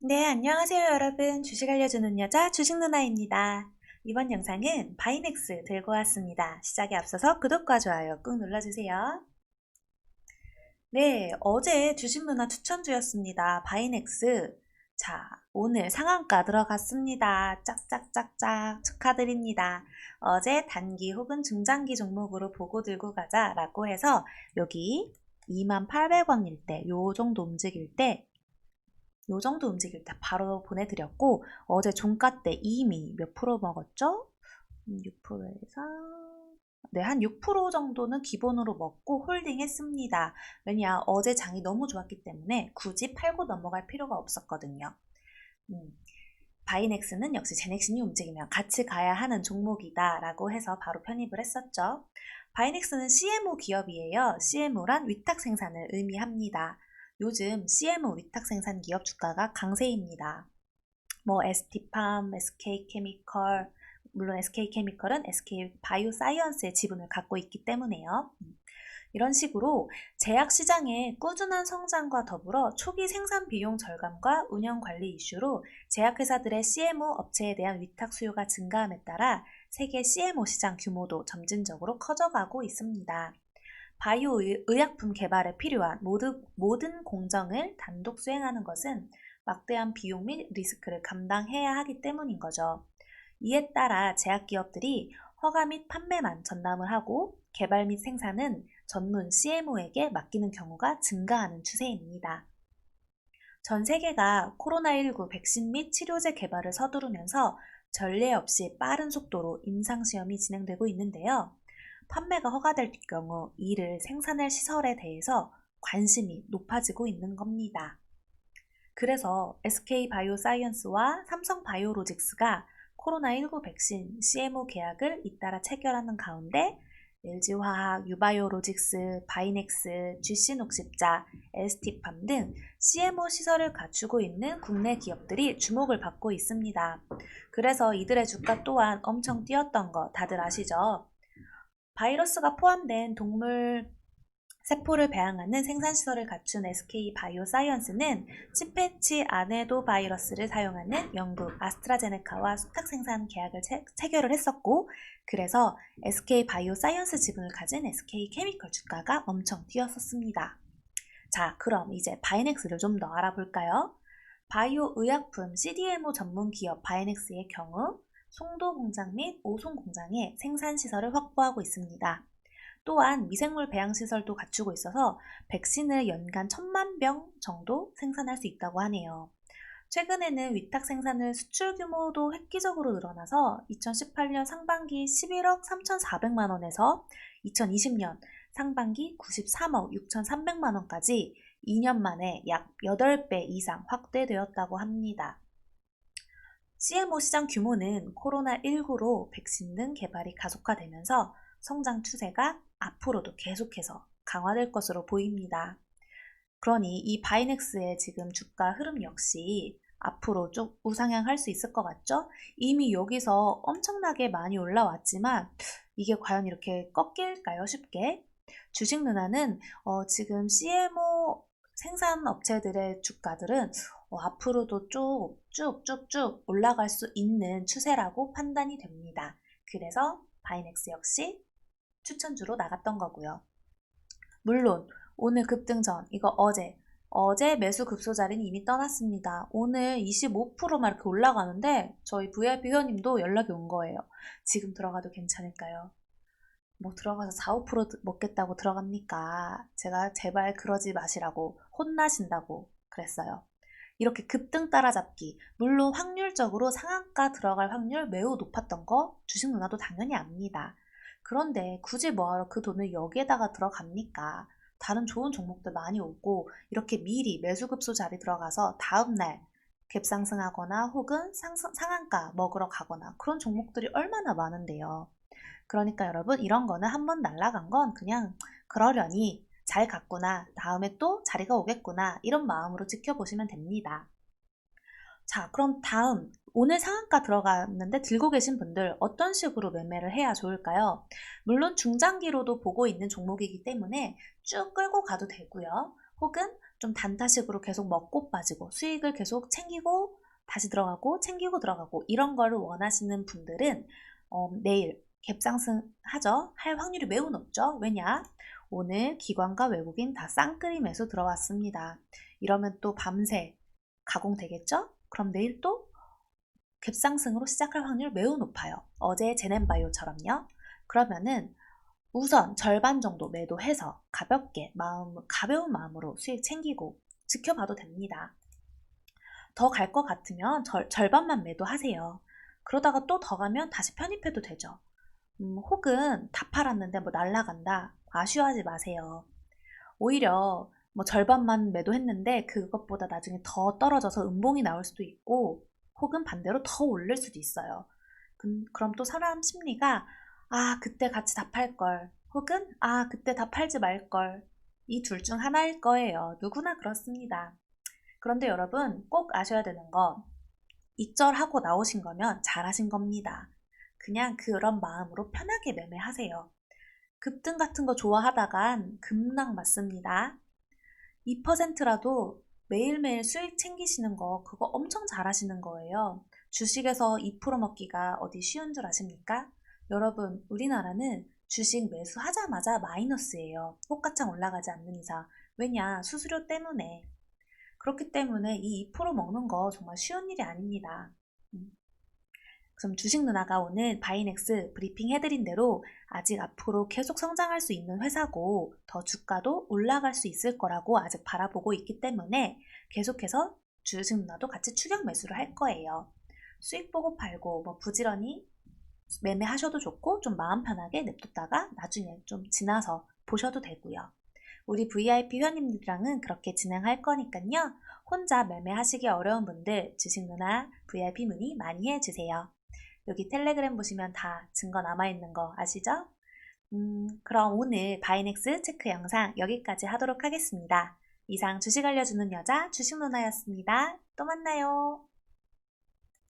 네, 안녕하세요, 여러분. 주식 알려주는 여자 주식 누나입니다. 이번 영상은 바이넥스 들고 왔습니다. 시작에 앞서서 구독과 좋아요 꾹 눌러주세요. 네, 어제 주식 누나 추천주였습니다. 바이넥스. 자, 오늘 상한가 들어갔습니다. 짝짝짝짝 축하드립니다. 어제 단기 혹은 중장기 종목으로 보고 들고 가자 라고 해서 여기 2800원일 때, 요 정도 움직일 때 요 정도 움직일 때 바로 보내드렸고 어제 종가 때 이미 몇 프로 먹었죠? 6%에서 네, 한 6% 정도는 기본으로 먹고 홀딩 했습니다. 왜냐, 어제 장이 너무 좋았기 때문에 굳이 팔고 넘어갈 필요가 없었거든요. 음, 바이넥스는 역시 제넥신이 움직이면 같이 가야 하는 종목이다 라고 해서 바로 편입을 했었죠. 바이넥스는 CMO 기업이에요. CMO란 위탁 생산을 의미합니다. 요즘 CMO 위탁 생산 기업 주가가 강세입니다. 뭐 ST팜, SK케미컬, 물론 SK케미컬은 SK 바이오사이언스의 지분을 갖고 있기 때문에요. 이런 식으로 제약 시장의 꾸준한 성장과 더불어 초기 생산 비용 절감과 운영 관리 이슈로 제약회사들의 CMO 업체에 대한 위탁 수요가 증가함에 따라 세계 CMO 시장 규모도 점진적으로 커져가고 있습니다. 바이오 의약품 개발에 필요한 모든, 모든 공정을 단독 수행하는 것은 막대한 비용 및 리스크를 감당해야 하기 때문인 거죠. 이에 따라 제약기업들이 허가 및 판매만 전담을 하고 개발 및 생산은 전문 CMO에게 맡기는 경우가 증가하는 추세입니다. 전 세계가 코로나19 백신 및 치료제 개발을 서두르면서 전례 없이 빠른 속도로 임상시험이 진행되고 있는데요. 판매가 허가될 경우 이를 생산할 시설에 대해서 관심이 높아지고 있는 겁니다. 그래서 SK 바이오사이언스와 삼성 바이오로직스가 코로나19 백신 CMO 계약을 잇따라 체결하는 가운데 LG화학, 유바이오로직스, 바이넥스, GC녹십자, ST팜 등 CMO 시설을 갖추고 있는 국내 기업들이 주목을 받고 있습니다. 그래서 이들의 주가 또한 엄청 뛰었던 거 다들 아시죠? 바이러스가 포함된 동물 세포를 배양하는 생산시설을 갖춘 SK 바이오사이언스는 치패치 아네도 바이러스를 사용하는 영국 아스트라제네카와 수탁 생산 계약을 체, 체결을 했었고 그래서 SK 바이오사이언스 지분을 가진 SK 케미컬 주가가 엄청 뛰었었습니다. 자, 그럼 이제 바이넥스를 좀 더 알아볼까요? 바이오 의약품 CDMO 전문 기업 바이넥스의 경우 송도 공장 및 오송 공장에 생산 시설을 확보하고 있습니다. 또한 미생물 배양 시설도 갖추고 있어서 백신을 연간 천만 병 정도 생산할 수 있다고 하네요. 최근에는 위탁 생산을 수출 규모도 획기적으로 늘어나서 2018년 상반기 11억 3,400만 원에서 2020년 상반기 93억 6,300만 원까지 2년 만에 약 8배 이상 확대되었다고 합니다. CMO 시장 규모는 코로나19로 백신 등 개발이 가속화되면서 성장 추세가 앞으로도 계속해서 강화될 것으로 보입니다. 그러니 이 바이넥스의 지금 주가 흐름 역시 앞으로 좀 우상향할 수 있을 것 같죠? 이미 여기서 엄청나게 많이 올라왔지만 이게 과연 이렇게 꺾일까요? 쉽게? 주식 누나는 어, 지금 CMO 생산 업체들의 주가들은 어, 앞으로도 쭉 쭉 쭉 쭉 올라갈 수 있는 추세라고 판단이 됩니다. 그래서 바이넥스 역시 추천주로 나갔던 거고요. 물론 오늘 급등 전 이거 어제 어제 매수 급소 자리는 이미 떠났습니다. 오늘 25%만 이렇게 올라가는데 저희 VIP 회원님도 연락이 온 거예요. 지금 들어가도 괜찮을까요? 뭐 들어가서 4, 5% 먹겠다고 들어갑니까? 제가 제발 그러지 마시라고 혼나신다고 그랬어요. 이렇게 급등 따라잡기, 물론 확률적으로 상한가 들어갈 확률 매우 높았던 거 주식 누나도 당연히 압니다. 그런데 굳이 뭐하러 그 돈을 여기에다가 들어갑니까? 다른 좋은 종목들 많이 오고 이렇게 미리 매수급소 자리 들어가서 다음날 갭상승하거나 혹은 상승, 상한가 먹으러 가거나 그런 종목들이 얼마나 많은데요. 그러니까 여러분 이런 거는 한 번 날라간 건 그냥 그러려니 잘 갔구나 다음에 또 자리가 오겠구나 이런 마음으로 지켜보시면 됩니다. 자 그럼 다음 오늘 상한가 들어갔는데 들고 계신 분들 어떤 식으로 매매를 해야 좋을까요? 물론 중장기로도 보고 있는 종목이기 때문에 쭉 끌고 가도 되고요. 혹은 좀 단타식으로 계속 먹고 빠지고 수익을 계속 챙기고 다시 들어가고 챙기고 들어가고 이런 거를 원하시는 분들은 어, 내일 갭상승 하죠. 할 확률이 매우 높죠. 왜냐? 오늘 기관과 외국인 다 쌍끌이 매수 들어왔습니다. 이러면 또 밤새 가공되겠죠? 그럼 내일 또 갭상승으로 시작할 확률 매우 높아요. 어제 제넨바이오처럼요. 그러면은 우선 절반 정도 매도해서 가볍게 마음 가벼운 마음으로 수익 챙기고 지켜봐도 됩니다. 더 갈 것 같으면 절, 절반만 매도하세요. 그러다가 또 더 가면 다시 편입해도 되죠. 음, 혹은 다 팔았는데 뭐 날라간다. 아쉬워하지 마세요. 오히려 뭐 절반만 매도했는데 그것보다 나중에 더 떨어져서 음봉이 나올 수도 있고 혹은 반대로 더 오를 수도 있어요. 그, 그럼 또 사람 심리가 아, 그때 같이 다 팔걸. 혹은 아, 그때 다 팔지 말걸. 이 둘 중 하나일 거예요. 누구나 그렇습니다. 그런데 여러분 꼭 아셔야 되는 건 익절하고 나오신 거면 잘하신 겁니다. 그냥 그런 마음으로 편하게 매매하세요. 급등 같은 거 좋아하다간 급락 맞습니다. 2%라도 매일매일 수익 챙기시는 거 그거 엄청 잘하시는 거예요. 주식에서 2% 먹기가 어디 쉬운 줄 아십니까? 여러분, 우리나라는 주식 매수하자마자 마이너스예요. 호가창 올라가지 않는 이상. 왜냐? 수수료 때문에. 그렇기 때문에 이 2% 먹는 거 정말 쉬운 일이 아닙니다. 음. 그럼 주식 누나가 오늘 바이넥스 브리핑 해드린 대로 아직 앞으로 계속 성장할 수 있는 회사고 더 주가도 올라갈 수 있을 거라고 아직 바라보고 있기 때문에 계속해서 주식 누나도 같이 추격 매수를 할 거예요. 수익 보고 팔고 뭐 부지런히 매매하셔도 좋고 좀 마음 편하게 냅뒀다가 나중에 좀 지나서 보셔도 되고요. 우리 VIP 회원님들이랑은 그렇게 진행할 거니까요. 혼자 매매하시기 어려운 분들 주식 누나 VIP 문의 많이 해주세요. 여기 텔레그램 보시면 다 증거 남아있는 거 아시죠? 음, 그럼 오늘 바이넥스 체크 영상 여기까지 하도록 하겠습니다. 이상 주식 알려주는 여자 주식 누나였습니다. 또 만나요.